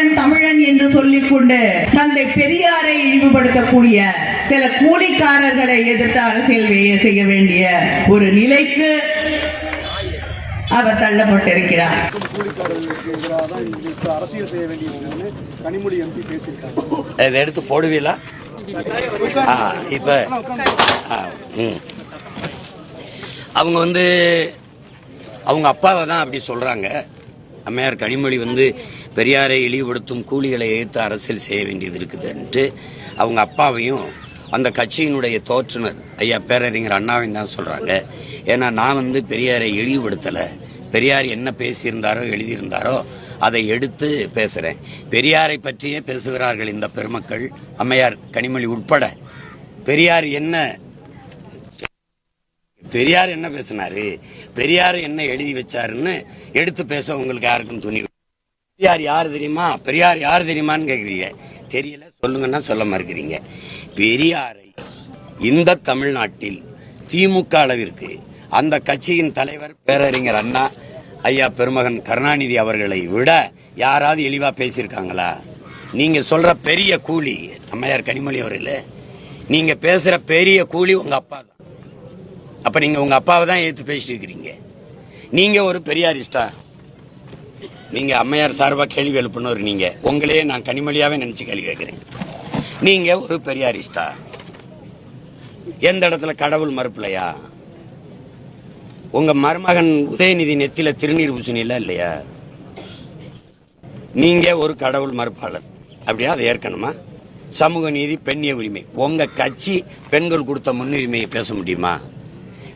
தமிழன் தமிழன் என்று சொல்லிக் கொண்டு தந்தை பெரியாரை இழிவுபடுத்தக்கூடிய சில கூலிக்காரர்களை எதிர்த்து அரசியல் செய்ய வேண்டிய ஒரு நிலைக்கு அவர் தள்ளப்பட்டிருக்கிறார். அரசியல் செய்ய வேண்டியதுன்னு கனிமொழி எம்பி பேசியிருக்காங்க இதை எடுத்து போடுவீங்களா? ஆ இப்போ அவங்க வந்து அவங்க அப்பாவை தான் அப்படி சொல்றாங்க. அம்மையார் கனிமொழி வந்து பெரியாரை இழிவுபடுத்தும் கூலிகளை எதிர்த்து அரசியல் செய்ய வேண்டியது இருக்குதுன்ட்டு அவங்க அப்பாவையும் அந்த கட்சியினுடைய தோற்றுனர் ஐயா பேரறிஞர் அண்ணாவையும் தான் சொல்கிறாங்க ஏன்னா நான் வந்து பெரியாரை இழிவுபடுத்தலை. பெரியார் என்ன பேசியிருந்தாரோ எழுதியிருந்தாரோ அதை எடுத்து பேசுகிறேன் பெரியாரை பற்றியே பேசுகிறார்கள் இந்த பெருமக்கள் அம்மையார் கனிமொழி உட்பட. பெரியார் என்ன பெரியார் என்ன பேசினாரு? பெரியார் என்ன எழுதி வச்சாருன்னு எடுத்து பேச உங்களுக்கு யாருக்கும் துணி பெரியார் யார் தெரியுமா? பெரியார் யார் தெரியுமான்னு கேக்குறீங்க. தெரியல சொல்லுங்கன்னா சொல்ல மறுக்கிறீங்க. பெரியாரை இந்த தமிழ்நாட்டில் திமுக அளவிற்கு அந்த கட்சியின் தலைவர் பேரறிஞர் அண்ணா ஐயா பெருமகன் கருணாநிதி அவர்களை விட யாராவது எளிவா பேசியிருக்காங்களா? நீங்க சொல்ற பெரிய கூலி அம்மையார் கனிமொழி அவர்களே நீங்க பேசுற பெரிய கூலி உங்க அப்பா தான். அப்ப நீங்க உங்க அப்பாவை தான் ஏத்து பேசிட்டு இருக்கிறீங்க. நீங்க ஒரு பெரியாரிஸ்டா? நீங்க அம்மையார் சார்பா கேள்வி எழுப்பினவர் நீங்க. உங்களையே நான் கனிமொழியாவே நினைச்சு கேள்வி கேட்கிறேன். நீங்க ஒரு பெரியாரிஸ்டா எந்த இடத்துல கடவுள் மறுப்பில்லையா? உங்க மருமகன் உதயநிதி நெத்தில திருநீர் பூசணியில இல்லையா? நீங்க ஒரு கடவுள் மறுப்பாளர். அப்படியா? அதை ஏற்கனமா சமூக நீதி பெண்ணிய உரிமை. உங்க கட்சி பெண்கள் கொடுத்த முன்னுரிமையை பேச முடியுமா?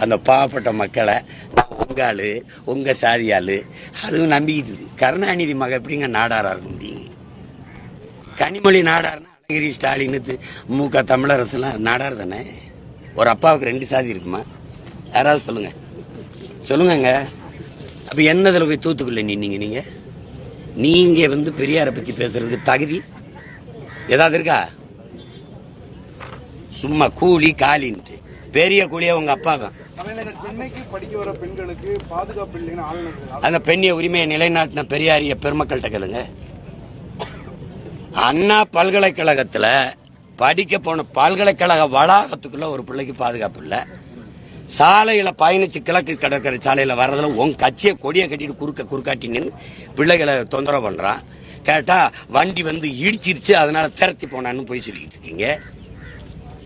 அந்த பாவப்பட்ட மக்களை நான் உங்க ஆளு உங்க சாதி ஆளு அதுவும் நம்பிக்கிட்டு இருக்கு. கருணாநிதி மக எப்படிங்க நாடாரா இருக்க முடியும்? கனிமொழி நாடார்னா அழகிரி ஸ்டாலின் மு க தமிழரசுலாம் நாடார் தானே? ஒரு அப்பாவுக்கு ரெண்டு சாதி இருக்குமா? யாராவது சொல்லுங்க. சொல்லுங்கங்க. அப்போ என்னதில் போய் தூத்துக்குள்ள நின்னீங்க நீங்கள் நீங்கள் வந்து பெரியாரை பற்றி பேசுறதுக்கு தகுதி ஏதாவது இருக்கா? சும்மா கூலி காலின்ட்டு. பெரிய கூலியே உங்கள் அப்பா தான். அந்த பெண்ணிய உரிமையை நிலைநாட்டின பெரியாரிய பெருமக்கள்கிட்ட கேளுங்க. அண்ணா பல்கலைக்கழகத்துல படிக்க போன பல்கலைக்கழக வளாகத்துக்குள்ள ஒரு பிள்ளைக்கு பாதுகாப்பு இல்ல. சாலையில பயணிச்சு கிழக்கு கடற்கரை சாலையில வர்றதுல உன் கட்சியை கொடியை கட்டிட்டு குறுக்க குறுக்காட்டி நின்று பிள்ளைகளை தொந்தரவு பண்றான். கேட்டா வண்டி வந்து இடிச்சிருச்சு அதனால திரத்தி போனான்னு போய் சொல்லிட்டு இருக்கீங்க.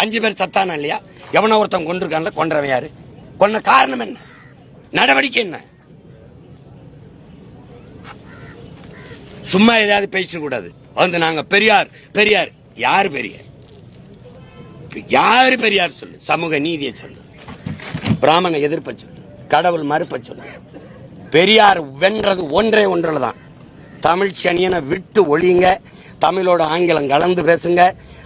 அஞ்சு பேர் சத்தானா இல்லையா? எவனோ ஒருத்தன் கொண்டிருக்கான்ல கொன்றவன் யாரு? கொன்ன காரணம் என்ன? நடவடிக்கை என்ன? சும்மா ஏதாவது பேசிட கூடாது. வந்து நாங்க பெரியார் பெரியார். யாரு பெரியார்? யாரு பெரியார் சொல்லு? சமூக நீதியை சொல்லு. பிராமண எதிர்ப்பை சொல்லு. கடவுள் மறுப்பை சொல்லு. பெரியார் வென்றது ஒன்றே ஒன்றில் தான் தமிழ் சனியனை விட்டு ஒழியுங்க. தமிழோட ஆங்கிலம் கலந்து பேசுங்க.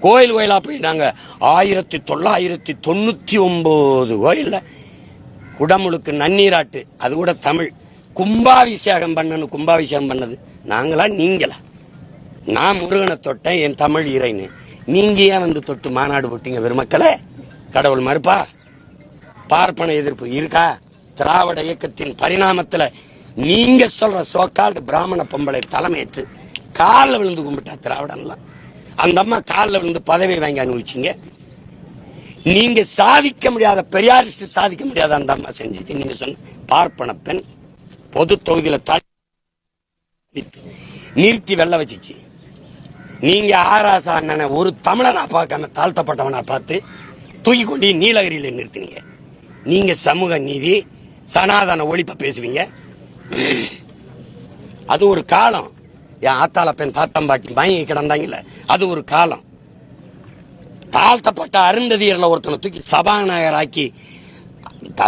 கோயில் கோயிலாக போய் நாங்கள் ஆயிரத்தி தொள்ளாயிரத்தி தொண்ணூற்றி ஒம்பது கோயிலில் குடமுழுக்கு நன்னீராட்டு அது கூட தமிழ். கும்பாபிஷேகம் பண்ணணும் கும்பாபிஷேகம் பண்ணது. நாங்களா நீங்களா? நான் முருகனை தொட்டேன் என் தமிழ் இறைன்னு. நீங்க ஏன் வந்து தொட்டு மாநாடு போட்டீங்க பெருமக்களே? கடவுள் மறுப்பா? பார்ப்பன எதிர்ப்பு இருக்கா? திராவிட இயக்கத்தின் பரிணாமத்தில் நீங்கள் சொல்கிற சோக்கால்டு பிராமண பொம்பளை தலைமையேற்று காலில் விழுந்து கும்பிட்டா திராவிடம்லாம் அந்த அம்மா காலில் விழுந்து பதவி வாங்கி அனுபவிச்சிங்க நீங்க சாதிக்க முடியாத பெரியாரிஸ்ட் சாதிக்க முடியாத அந்த அம்மா செஞ்சுச்சு. நீங்க சொன்ன பார்ப்பன பெண் பொது தொகுதியில நிறுத்தி வெள்ள வச்சுச்சு. நீங்க ஆராசா அண்ணனை ஒரு தமிழனா பார்க்காம தாழ்த்தப்பட்டவனா பார்த்து தூக்கி கொண்டு நீலகிரியில் நிறுத்தினீங்க. நீங்க சமூக நீதி சனாதன ஒழிப்பை பேசுவீங்க. அது ஒரு காலம். என் ஆத்தால பெண் தாத்தம்பாட்டி மயங்கி கிடந்தாங்கல்ல அது ஒரு காலம். தாழ்த்தப்பட்ட அருந்ததியர்ல ஒருத்தனை தூக்கி சபாநாயகர் ஆக்கி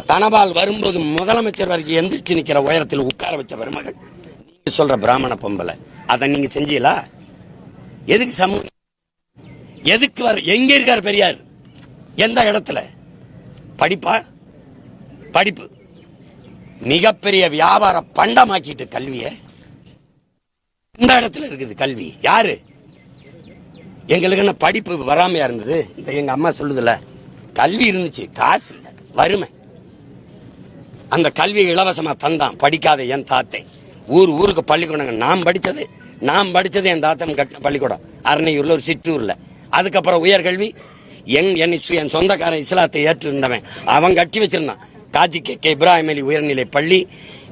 தனபால் வரும்போது முதலமைச்சர் வரைக்கும் எந்திரிச்சு நிக்கிற உயரத்தில் உட்கார வச்ச பெருமகள் நீங்க சொல்ற பிராமண பொம்பளை அதை நீங்க செஞ்சீங்களா? எதுக்கு சமூக எதுக்கு வர எங்க இருக்கார் பெரியார்? எந்த இடத்துல? படிப்பா? படிப்பு. மிகப்பெரிய வியாபார பண்டமாக்கிட்டு கல்விய. இந்த இடத்துல இருக்குது கல்வி. யாரு? எங்களுக்கு என்ன படிப்பு வராமையா இருந்தது? இந்த எங்க அம்மா சொல்லுதுல கல்வி இருந்துச்சு காசு இல்லை வறுமை. அந்த கல்வியை இலவசமா தந்தான் படிக்காத என் தாத்தை. ஊர் ஊருக்கு பள்ளிக்கூடங்க நாம் படித்தது நாம் படித்தது என் தாத்தம் கட்டின பள்ளிக்கூடம். அரணையூரில் ஒரு சிற்றூரில். அதுக்கப்புறம் உயர்கல்வி என் என்னை என் சொந்தக்காரன் இஸ்லாத்தை ஏற்றிருந்தவன். அவன் கட்டி வச்சிருந்தான். காஜி கே கே இப்ராஹிம் அலி உயர்நிலை பள்ளி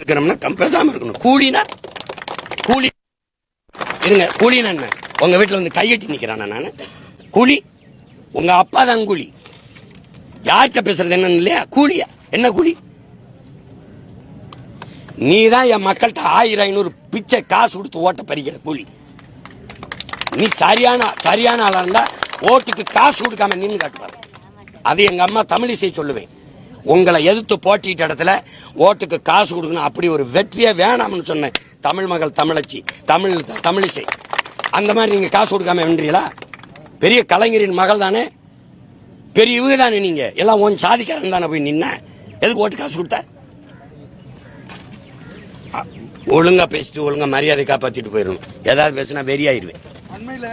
இருக்கணும்னா கம் பேசாம இருக்கணும். கூலினா கூலி இருங்க கூலினா என்ன? உங்க வீட்டுல வந்து கையெட்டி நிக்கிறானா நானு? கூலி உங்க அப்பா தான் கூலி. யார்கிட்ட பேசுறது என்னன்னு இல்லையா? கூலியா? என்ன கூலி? நீ தான் என் மக்கள்கிட்ட ஆயிரம் ஐநூறு பிச்சை காசு கொடுத்து ஓட்ட பறிக்கிற கூலி. நீ சரியான சரியான ஆளா இருந்தா ஓட்டுக்கு காசு கொடுக்காம நின்று காட்டுவார் அது எங்க அம்மா தமிழிசை சொல்லுவேன். உங்களை எதிர்த்து போட்டிட்ட இடத்துல ஓட்டுக்கு காசு கொடுக்கணும் அப்படி ஒரு வெற்றியே வேணாம்னு சொன்னேன் தமிழ் மகள் தமிழச்சி தமிழ் தமிழிசை அந்த மாதிரி நீங்க காசு கொடுக்காம வென்றீங்களா பெரிய கலைஞரின் மகள் தானே? பெரிய இவங்க தானே நீங்க? எல்லாம் உன் சாதிக்காரன் தானே போய் நின்ன? எதுக்கு ஓட்டு காசு கொடுத்த? அ- ஒழுங்கா பேசிட்டு ஒழுங்கா மரியாதை காப்பாத்திட்டு போயிடணும். ஏதாவது பேசினா வெறியாயிருவேன் அண்மையில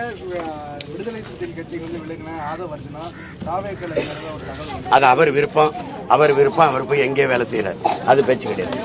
விடுதலை சிறுத்தைகள் கட்சிக்கு வந்து விலகின ஆதவ அர்ஜுனா தாவேக்கல ஒரு தகவல் வந்து அது அவர் விருப்பம். அவர் விருப்பம். அவர் போய் எங்கேயோ வேலை செய்யறாரு. அது பேச்சு கிடையாது.